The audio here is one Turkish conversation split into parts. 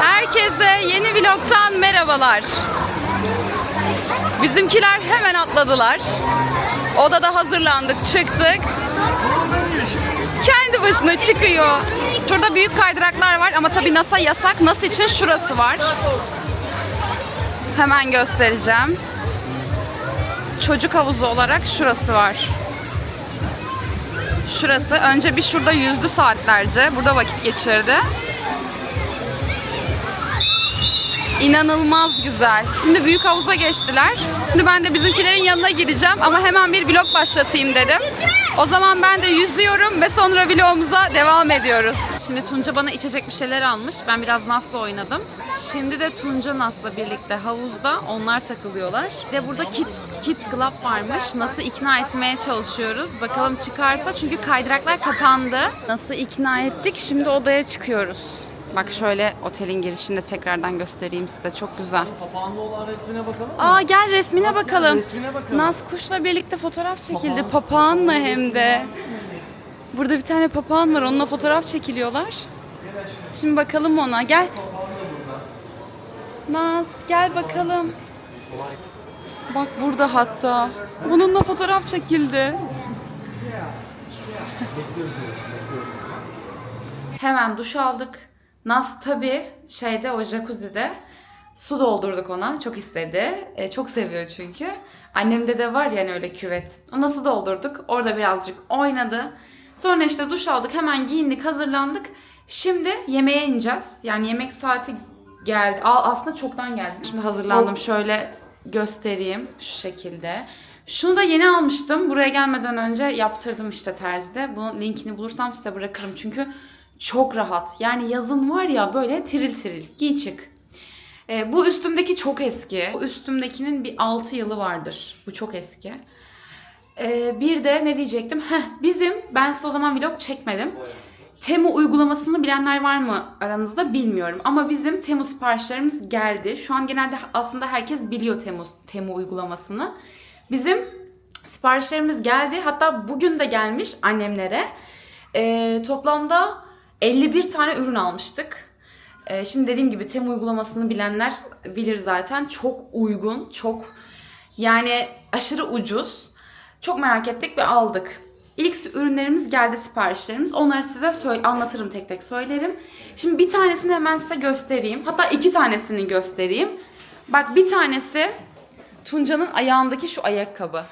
Herkese yeni vlogtan merhabalar. Bizimkiler hemen atladılar. Odada hazırlandık, çıktık. Kendi başına çıkıyor. Şurada büyük kaydıraklar var ama tabii NASA yasak. NASA için şurası var. Hemen göstereceğim. Çocuk havuzu olarak şurası var. Şurası. Önce bir şurada yüzdü saatlerce. Burada vakit geçirdi. İnanılmaz güzel. Şimdi büyük havuza geçtiler. Şimdi ben de bizimkilerin yanına gireceğim ama hemen bir vlog başlatayım dedim. O zaman ben de yüzüyorum ve sonra vlogumuza devam ediyoruz. Şimdi Tunca bana içecek bir şeyler almış. Ben biraz Nas'la oynadım. Şimdi de Tunca Nas'la birlikte havuzda onlar takılıyorlar. Ve burada Kids, Kids Club varmış. Nasıl ikna etmeye çalışıyoruz. Bakalım çıkarsa çünkü kaydıraklar kapandı. Nasıl ikna ettik? Şimdi odaya çıkıyoruz. Bak şöyle otelin girişinde tekrardan göstereyim size. Çok güzel. Papağanlı olan resmine bakalım mı? Aa gel resmine Nasıl? bakalım. Resmine bakalım. Naz kuşla birlikte fotoğraf çekildi. Papağanla hem de. Burada bir tane papağan var. Onunla fotoğraf çekiliyorlar. Şimdi bakalım ona. Gel. Naz gel bakalım. Bak burada hatta. Bununla fotoğraf çekildi. Hemen duş aldık. Naz tabi şeyde o jacuzzi'de su doldurduk ona. Çok istedi. E, çok seviyor çünkü. Annemde de var yani öyle küvet. Ona su doldurduk. Orada birazcık oynadı. Sonra işte duş aldık. Hemen giyindik, hazırlandık. Şimdi yemeğe ineceğiz. Yani yemek saati geldi. Aslında çoktan geldi. Şimdi hazırlandım. Şöyle göstereyim şu şekilde. Şunu da yeni almıştım. Buraya gelmeden önce yaptırdım işte terzide. Bunun linkini bulursam size bırakırım. Çünkü çok rahat. Yani yazın var ya böyle tiril tiril. Giy çık. Ee, bu üstümdeki çok eski. Bu üstümdekinin bir 6 yılı vardır. Bu çok eski. Ee, bir de ne diyecektim? Heh, bizim, ben size o zaman vlog çekmedim. Temu uygulamasını bilenler var mı aranızda bilmiyorum. Ama bizim Temu siparişlerimiz geldi. Şu an genelde aslında herkes biliyor Temu, Temu uygulamasını. Bizim siparişlerimiz geldi. Hatta bugün de gelmiş annemlere. Ee, toplamda 51 tane ürün almıştık. Ee, şimdi dediğim gibi Temu uygulamasını bilenler bilir zaten. Çok uygun, çok yani aşırı ucuz. Çok merak ettik ve aldık. İlk ürünlerimiz geldi siparişlerimiz. Onları size anlatırım tek tek söylerim. Şimdi bir tanesini hemen size göstereyim. Hatta iki tanesini göstereyim. Bak bir tanesi Tunca'nın ayağındaki şu ayakkabı.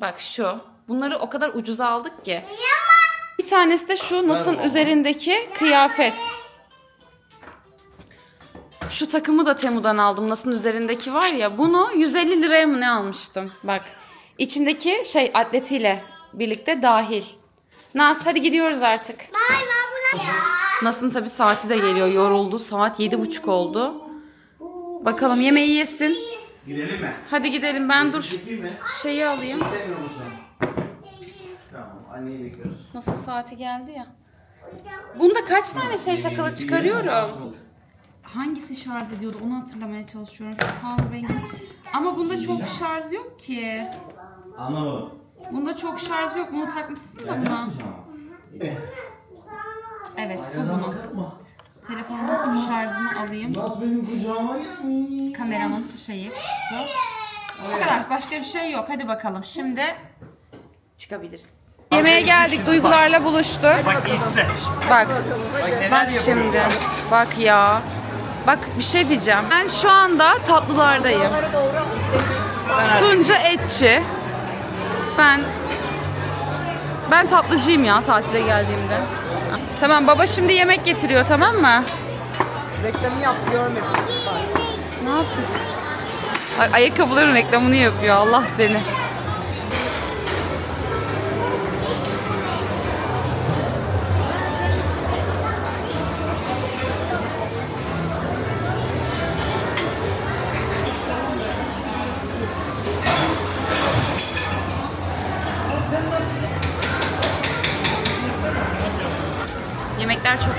Bak şu. Bunları o kadar ucuza aldık ki. Bir tanesi de şu Nas'ın üzerindeki kıyafet. Şu takımı da Temu'dan aldım. Nas'ın üzerindeki var ya. Bunu 150 liraya mı ne almıştım? Bak. içindeki şey atletiyle birlikte dahil. Nas hadi gidiyoruz artık. Nas'ın tabi saati de geliyor. Yoruldu. Saat yedi buçuk oldu. Bakalım yemeği yesin. Girelim mi? Hadi gidelim. Ben dur mi? şeyi alayım. İstemiyor musun? Anneyi bekliyoruz. Nasıl saati geldi ya. Bunda kaç tane şey takılı çıkarıyorum. Hangisi şarj ediyordu onu hatırlamaya çalışıyorum. Şu Powerbank'in. Ama bunda çok şarj yok ki. Anlamadım. Bunda çok şarj yok. Bunu takmışsın da buna. Evet bu bunun. Telefonumun şarjını alayım. Nasıl benim kucağıma gelmiş? Kameramın şeyi. Bu. O kadar. Başka bir şey yok. Hadi bakalım. Şimdi çıkabiliriz. Yemeğe geldik. Duygularla buluştuk. Bak iste. Bak. Bak şimdi. Bak ya. Bak bir şey diyeceğim. Ben şu anda tatlılardayım. Tunca etçi. Ben ben tatlıcıyım ya tatile geldiğimde. Tamam baba şimdi yemek getiriyor tamam mı? Reklamı yaptı görmedim. Ne yapıyorsun? Bak ayakkabıların reklamını yapıyor Allah seni.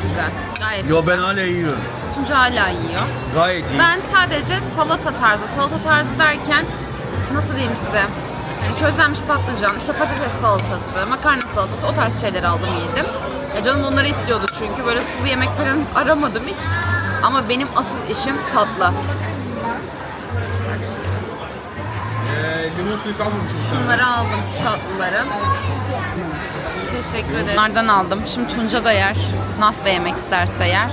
Güzel. Gayet Yo ben hala yiyorum. Tunca hala yiyor. Gayet iyi. Ben sadece salata tarzı, salata tarzı derken nasıl diyeyim size? Yani közlenmiş patlıcan, işte patates salatası, makarna salatası o tarz şeyler aldım yedim. Ya canım onları istiyordu çünkü böyle sulu yemek falan aramadım hiç. Ama benim asıl işim tatlı. Ee, limon suyu kalmamışım sen. Bunları aldım tatlıları. Teşekkür ederim. Bunlardan aldım. Şimdi Tunca da yer. Nas da yemek isterse yer.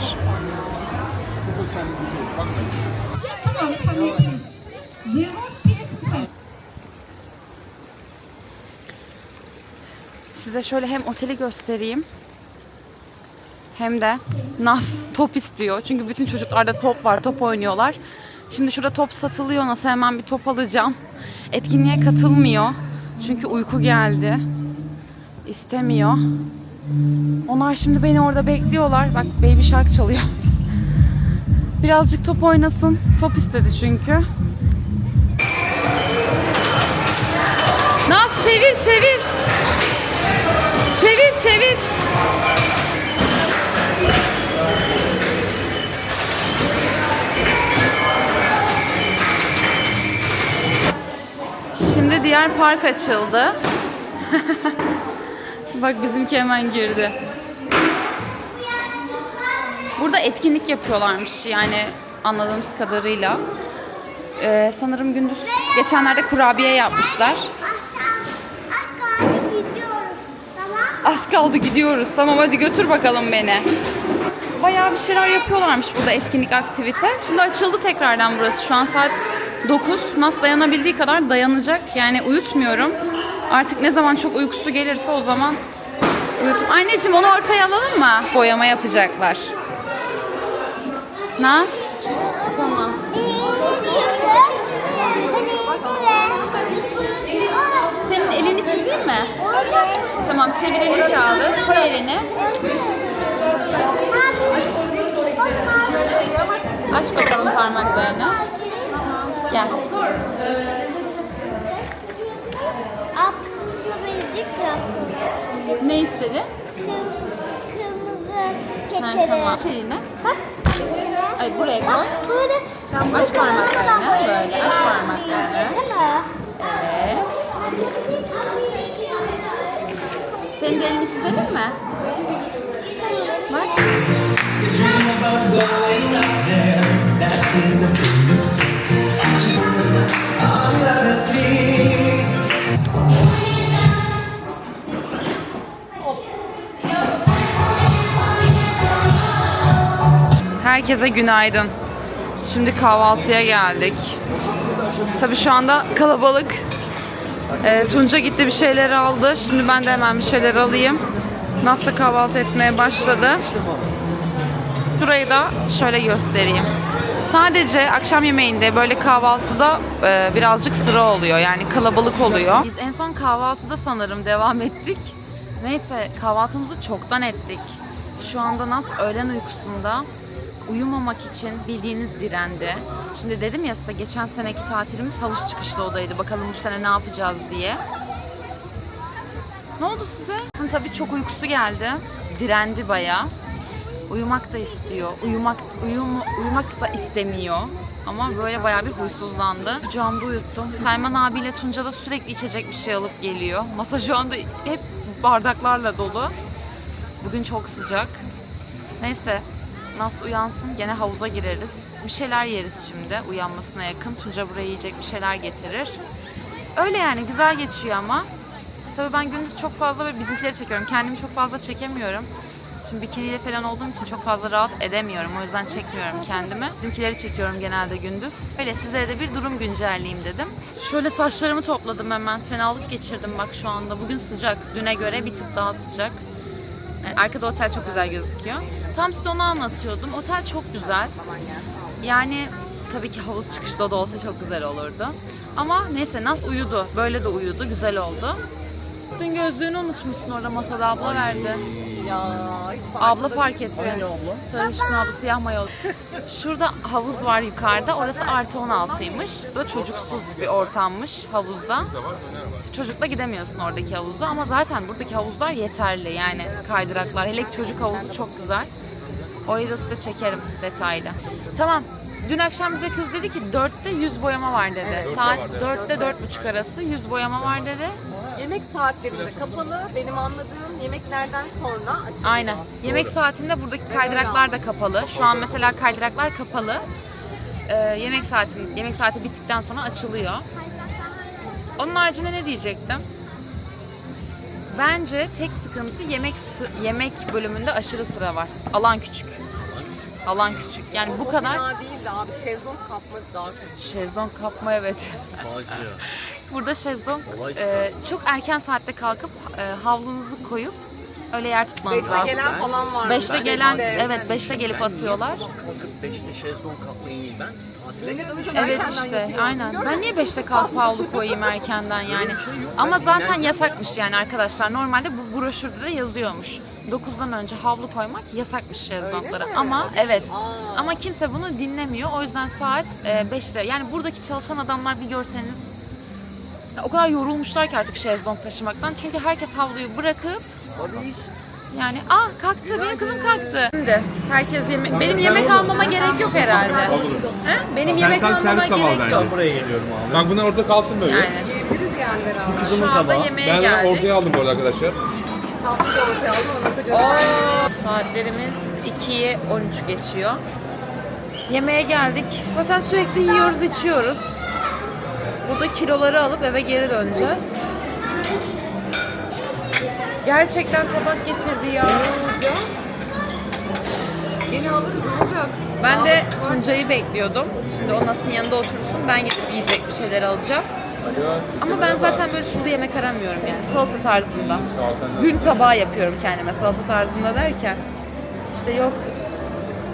Size şöyle hem oteli göstereyim. Hem de Nas top istiyor. Çünkü bütün çocuklarda top var. Top oynuyorlar. Şimdi şurada top satılıyor. Nasıl hemen bir top alacağım. Etkinliğe katılmıyor. Çünkü uyku geldi. İstemiyor. Onlar şimdi beni orada bekliyorlar. Bak Baby Shark çalıyor. Birazcık top oynasın. Top istedi çünkü. Naz çevir çevir. Çevir çevir. Şimdi diğer park açıldı. Bak bizimki hemen girdi. Burada etkinlik yapıyorlarmış yani anladığımız kadarıyla. Ee, sanırım gündüz geçenlerde kurabiye yapmışlar. Az kaldı gidiyoruz. Tamam hadi götür bakalım beni. Bayağı bir şeyler yapıyorlarmış burada etkinlik aktivite. Şimdi açıldı tekrardan burası. Şu an saat 9. Nasıl dayanabildiği kadar dayanacak. Yani uyutmuyorum. Artık ne zaman çok uykusu gelirse o zaman uyutum. Anneciğim onu ortaya alalım mı? Boyama yapacaklar. Naz? Tamam. Senin elini çizeyim mi? Tamam çevirelim kağıdı. Koy elini. Aç bakalım parmaklarını. Gel. Ne istedi? Kırmızı Ha, keçeli. tamam. Aç elini. Bak. Ay buraya koy. Bak böyle. Aç parmaklarını. Böyle aç parmaklarını. Değil mi? Evet. Senin de elini çizelim mi? Bak. Herkese günaydın. Şimdi kahvaltıya geldik. Tabii şu anda kalabalık. Ee, Tunca gitti bir şeyler aldı. Şimdi ben de hemen bir şeyler alayım. Nasıl kahvaltı etmeye başladı. Şurayı da şöyle göstereyim. Sadece akşam yemeğinde böyle kahvaltıda e, birazcık sıra oluyor. Yani kalabalık oluyor. Biz en son kahvaltıda sanırım devam ettik. Neyse kahvaltımızı çoktan ettik. Şu anda Nas öğlen uykusunda uyumamak için bildiğiniz direndi. Şimdi dedim ya size geçen seneki tatilimiz havuz çıkışlı odaydı. Bakalım bu sene ne yapacağız diye. Ne oldu size? Nas'ın tabii çok uykusu geldi. Direndi bayağı. Uyumak da istiyor. Uyumak uyum, uyumak da istemiyor. Ama böyle bayağı bir huysuzlandı. Kucağımda uyuttum. Selman abiyle Tunca da sürekli içecek bir şey alıp geliyor. Masa şu anda hep bardaklarla dolu. Bugün çok sıcak. Neyse Nas uyansın gene havuza gireriz. Bir şeyler yeriz şimdi uyanmasına yakın. Tunca buraya yiyecek bir şeyler getirir. Öyle yani güzel geçiyor ama. Tabii ben gündüz çok fazla ve bizimkileri çekiyorum. Kendimi çok fazla çekemiyorum. Şimdi bikiniyle falan olduğum için çok fazla rahat edemiyorum. O yüzden çekmiyorum kendimi. Bizimkileri çekiyorum genelde gündüz. Öyle sizlere de bir durum güncelleyeyim dedim. Şöyle saçlarımı topladım hemen. Fenalık geçirdim bak şu anda. Bugün sıcak. Düne göre bir tık daha sıcak. Yani arkada otel çok güzel gözüküyor. Tam size onu anlatıyordum. Otel çok güzel. Yani tabii ki havuz çıkışta da olsa çok güzel olurdu. Ama neyse Nas uyudu. Böyle de uyudu. Güzel oldu. Dün gözlüğünü unutmuşsun orada masada abla verdi. Ya hiç fark Abla fark etti. Aynı abla. Sarışın abla siyah mayolu. Şurada havuz var yukarıda. Orası artı 16'ymış. Bu da çocuksuz bir ortammış havuzda. Çocukla gidemiyorsun oradaki havuza ama zaten buradaki havuzlar yeterli yani kaydıraklar. Hele ki çocuk havuzu çok güzel. Orayı da size çekerim detaylı. Tamam. Dün akşam bize kız dedi ki 4'te 100 boyama var dedi. Saat 4'te 4.30 arası 100 boyama var dedi. Yemek saatlerinde kapalı. Benim anladığım yemeklerden sonra açılıyor. Aynen. Yemek saatinde buradaki kaydıraklar da kapalı. Şu an mesela kaydıraklar kapalı. Ee, yemek saatin yemek saati bittikten sonra açılıyor. Onun haricinde ne diyecektim? Bence tek sıkıntı yemek yemek bölümünde aşırı sıra var. Alan küçük. Alan küçük. Yani bu O kadar fena değil de abi şezlong kapmak daha kötü. şezlong kapma evet. Burada şezlong e, çok erken saatte kalkıp e, havlunuzu koyup öyle yer tutmanız Beşte lazım. gelen falan var. Beşte gelen Beşte. evet beşte gelip atıyorlar. Sabah kalkıp 5'te şezlong kapmayı değil ben tatile Evet, geldim. o yüzden Evet erkenden işte yatıyorum. aynen. Ben niye 5'te kalkıp havlu koyayım erkenden yani? Ama zaten yasakmış yani arkadaşlar. Normalde bu broşürde de yazıyormuş. 9'dan önce havlu koymak yasakmış şezlonglara. Ama evet. Ama kimse bunu dinlemiyor. O yüzden saat e, 5'te. Yani buradaki çalışan adamlar bir görseniz ya o kadar yorulmuşlar ki artık şezlong taşımaktan. Çünkü herkes havluyu bırakıp yani ah kalktı benim kızım kalktı. Şimdi herkes yemek benim yemek almama gerek yok herhalde. He? Benim yemek sen almama servis al gerek bence. yok. Buraya geliyorum abi. Bak bunlar orada kalsın böyle. Yani beraber. Kızımın şu anda tabağı. yemeğe Ben geldik. ortaya aldım bu arada arkadaşlar. Saatlerimiz 2'ye 13 geçiyor. Yemeğe geldik. Zaten sürekli yiyoruz, içiyoruz. Burada kiloları alıp eve geri döneceğiz. Gerçekten tabak getirdi ya. Yeni alırız ne olacak? Ben de Tuncay'ı bekliyordum. Şimdi o Nas'ın yanında otursun. Ben gidip yiyecek bir şeyler alacağım. Ama ben zaten böyle sulu yemek aramıyorum yani. Salata tarzında. Gün tabağı yapıyorum kendime salata tarzında derken. İşte yok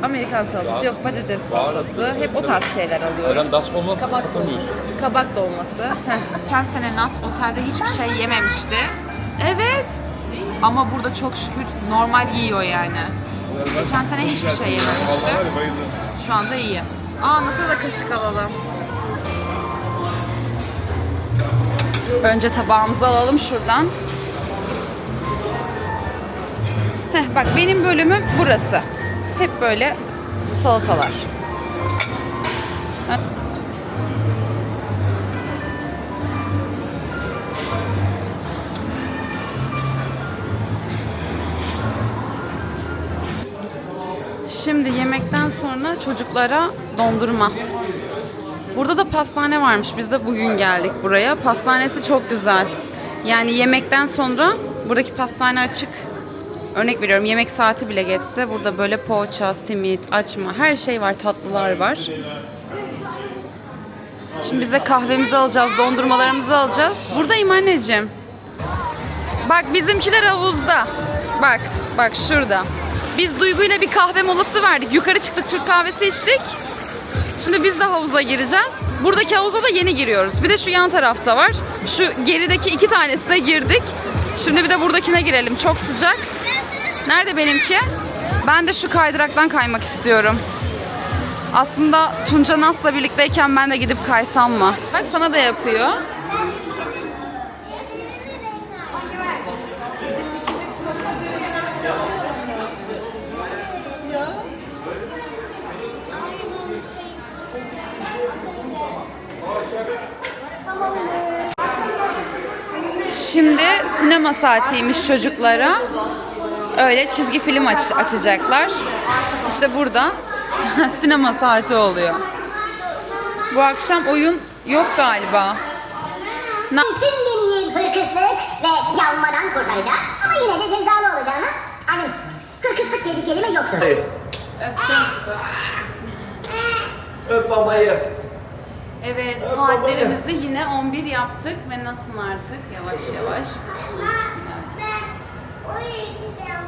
Amerikan salatası, yok patates salatası. Hep o tarz şeyler alıyorum. Eren das olmak satamıyorsun. Kabak dolması. Heh. Geçen sene Nas otelde hiçbir şey yememişti. Evet. Ama burada çok şükür normal yiyor yani. Geçen sene hiçbir şey yememişti. Şu anda iyi. Aa nasıl da kaşık alalım. Önce tabağımızı alalım şuradan. Heh, bak benim bölümüm burası. Hep böyle salatalar. Heh. Sonra çocuklara dondurma. Burada da pastane varmış. Biz de bugün geldik buraya. Pastanesi çok güzel. Yani yemekten sonra buradaki pastane açık. Örnek veriyorum yemek saati bile geçse burada böyle poğaça, simit, açma her şey var. Tatlılar var. Şimdi biz de kahvemizi alacağız, dondurmalarımızı alacağız. Buradayım anneciğim. Bak bizimkiler havuzda. Bak, bak şurada. Biz Duygu ile bir kahve molası verdik. Yukarı çıktık Türk kahvesi içtik. Şimdi biz de havuza gireceğiz. Buradaki havuza da yeni giriyoruz. Bir de şu yan tarafta var. Şu gerideki iki tanesine girdik. Şimdi bir de buradakine girelim. Çok sıcak. Nerede benimki? Ben de şu kaydıraktan kaymak istiyorum. Aslında Tunca Nas'la birlikteyken ben de gidip kaysam mı? Bak sana da yapıyor. Şimdi sinema saatiymiş çocuklara. Öyle çizgi film aç- açacaklar. İşte burada sinema saati oluyor. Bu akşam oyun yok galiba. Na- Tüm gemiyi hırkızlık ve yanmadan kurtaracak ama yine de cezalı olacağına hani hırkızlık diye bir kelime yoktur. Hayır. Öp babayı. Evet saatlerimizi yine 11 yaptık ve nasıl artık yavaş yavaş.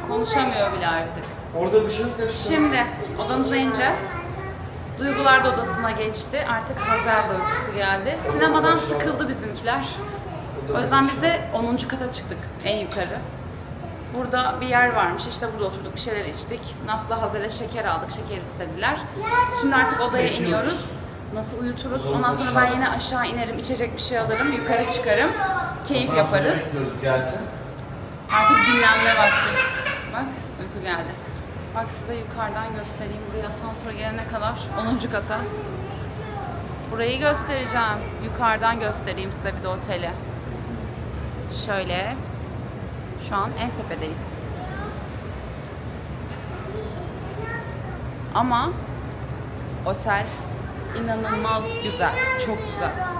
Konuşamıyor bile artık. Orada bir şey ya. Şimdi odamıza ineceğiz. Duygular da odasına geçti. Artık Hazer de uykusu geldi. Sinemadan sıkıldı bizimkiler. O yüzden biz de 10. kata çıktık en yukarı. Burada bir yer varmış. İşte burada oturduk bir şeyler içtik. Nas'la Hazer'e şeker aldık. Şeker istediler. Şimdi artık odaya iniyoruz. Nasıl uyuturuz? Ondan sonra ben yine aşağı inerim, içecek bir şey alırım, yukarı çıkarım. Keyif yaparız. Bekliyoruz gelsin. Artık dinlenme vakti. Bak uyku geldi. Bak size yukarıdan göstereyim. Buraya asansöre gelene kadar 10. kata. Burayı göstereceğim. Yukarıdan göstereyim size bir de oteli. Şöyle. Şu an en tepedeyiz. Ama otel inanılmaz güzel. Çok güzel.